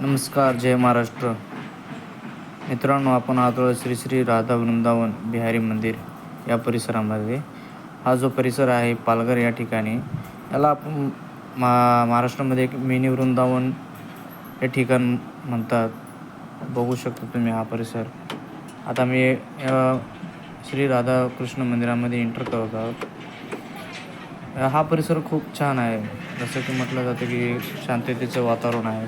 नमस्कार जय महाराष्ट्र. मित्रांनो आपण आलो श्री श्री राधा वृंदावन बिहारी मंदिर या परिसरामध्ये. हा जो परिसर आहे पालघर या ठिकाणी याला आपण मा महाराष्ट्रामध्ये एक मिनी वृंदावन हे ठिकाण म्हणतात. बघू शकता तुम्ही हा परिसर. आता मी या श्री राधाकृष्ण मंदिरामध्ये एंटर करत आहोत. हा परिसर खूप छान आहे. जसं की म्हटलं जातं की शांततेचं वातावरण आहे.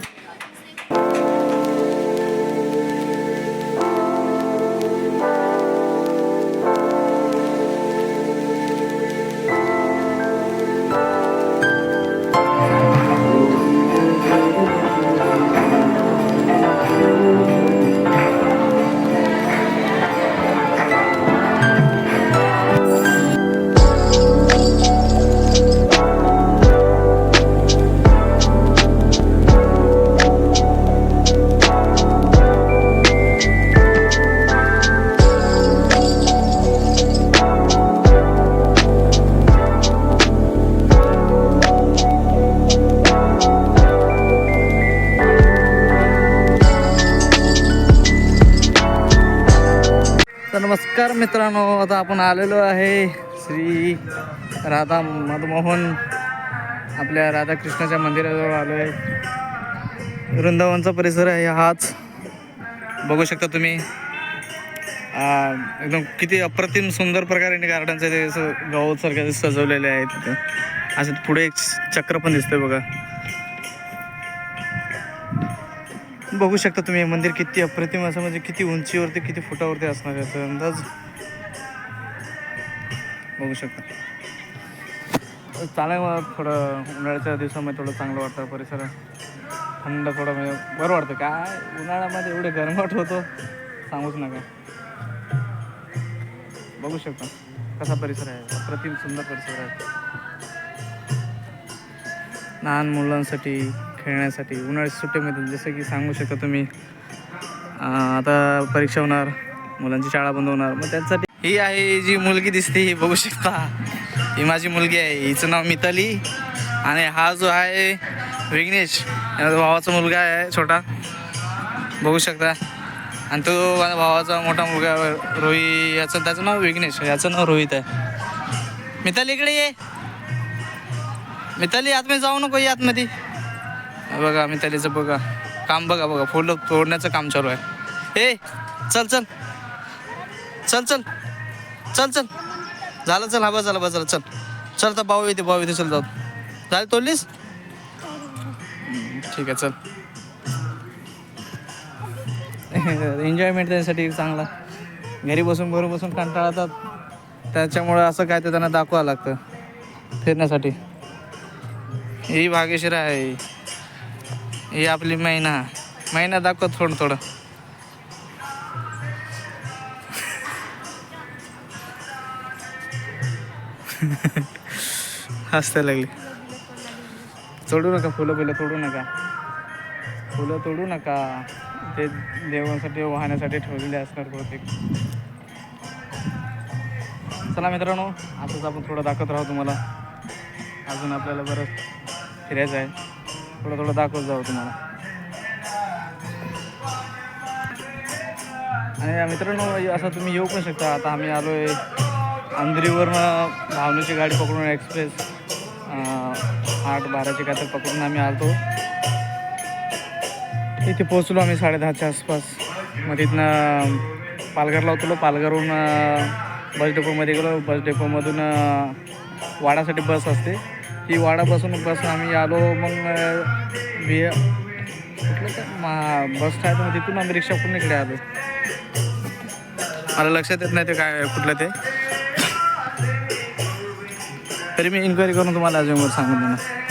नमस्कार मित्रांनो आता आपण आलेलो आहे श्री राधा मधमोहन आपल्या राधाकृष्णाच्या मंदिराजवळ आलो आहे वृंदावनचा परिसर आहे हाच. बघू शकता तुम्ही. एकदम किती अप्रतिम सुंदर प्रकारे गार्डनचं ते असं गवतसारखं सजवलेले आहे तिथं. असं पुढे एक चक्र पण दिसतंय बघा. बघू शकता तुम्ही हे मंदिर किती अप्रतिम असं म्हणजे किती उंचीवरती किती फुटावरती असणार याचा अंदाज बघू शकता. चालेल मला थोडं उन्हाळ्याच्या दिवसामध्ये थोडं चांगलं वाटतं परिसर थंड थोडं म्हणजे बरं वाटतं. काय उन्हाळ्यामध्ये एवढे गरमट होतो सांगूच नका. बघू शकता कसा परिसर आहे अप्रतिम सुंदर परिसर आहे. लहान मुलांसाठी खेळण्यासाठी उन्हाळ्याच्या सुट्टीमध्ये जसं की सांगू शकता तुम्ही आता परीक्षा होणार मुलांची शाळा बंद होणार मग त्यासाठी ही आहे जी मुलगी दिसते ही बघू शकता. ही माझी मुलगी आहे हिचं नाव मिताली. आणि हा जो आहे विघ्नेश भावाचा मुलगा आहे छोटा. बघू शकता. आणि तो माझ्या भावाचा मोठा मुलगा रोही याचं त्याचं नाव विघ्नेश याचं नाव रोहित आहे. मिताली इकडे ये. मिताली आतमध्ये जाऊ नको ये आतमध्ये. बघा बघा मितालीचं बघा. काम बघा बघा. फुलं तोडण्याचं काम चालू आहे. ए चल चल. चल चल. चल चल. झालं चल. हा बस झाला बस झालं. चल. चल तर भाऊ येते भाऊ येते चल जाऊ. झाली तोडलीस? ठीक आहे चल. एन्जॉयमेंट त्यासाठी चांगला. घरी बसून घरी बसून कंटाळतात. त्याच्यामुळं असं काय ते त्यांना दाखवावं लागतं. फिरण्यासाठी. ही भाग्यश्री आहे. ही आपली मैना. मैना दाखव थोडं थोडं. हसता लागली. तोडू नका फुलं फुलं तोडू नका. फुलं तोडू नका. ते देवांसाठी वाहण्यासाठी ठेवलेले असणार बहुतेक. चला मित्रांनो असंच आपण थोडं दाखवत राहू तुम्हाला. अजून आपल्याला बरंच फिरायचं आहे. थोडं थोडं दाखवत जाऊ तुम्हाला. आणि मित्रांनो असं तुम्ही येऊ पण शकता. आता आम्ही आलो आहे अंधरीवरनं भावनेची गाडी पकडून एक्सप्रेस. आठ बाराची काय तर पकडून आम्ही आलतो. इथे पोहोचलो आम्ही साडेदहाच्या आसपास. मग तिथनं पालघरला उतरलो. पालघरहून बस डेपोमध्ये गेलो. बस डेपोमधून वाडासाठी बस असते. ती वाडापासून बसून बस आम्ही आलो मग बी मा बस स्टँड मग तिथून आम्ही रिक्षा करून इकडे आलो. मला लक्षात येत नाही ते काय कुठलं ते. तरी मी इन्क्वायरी करून तुम्हाला अजून सांगून देणार.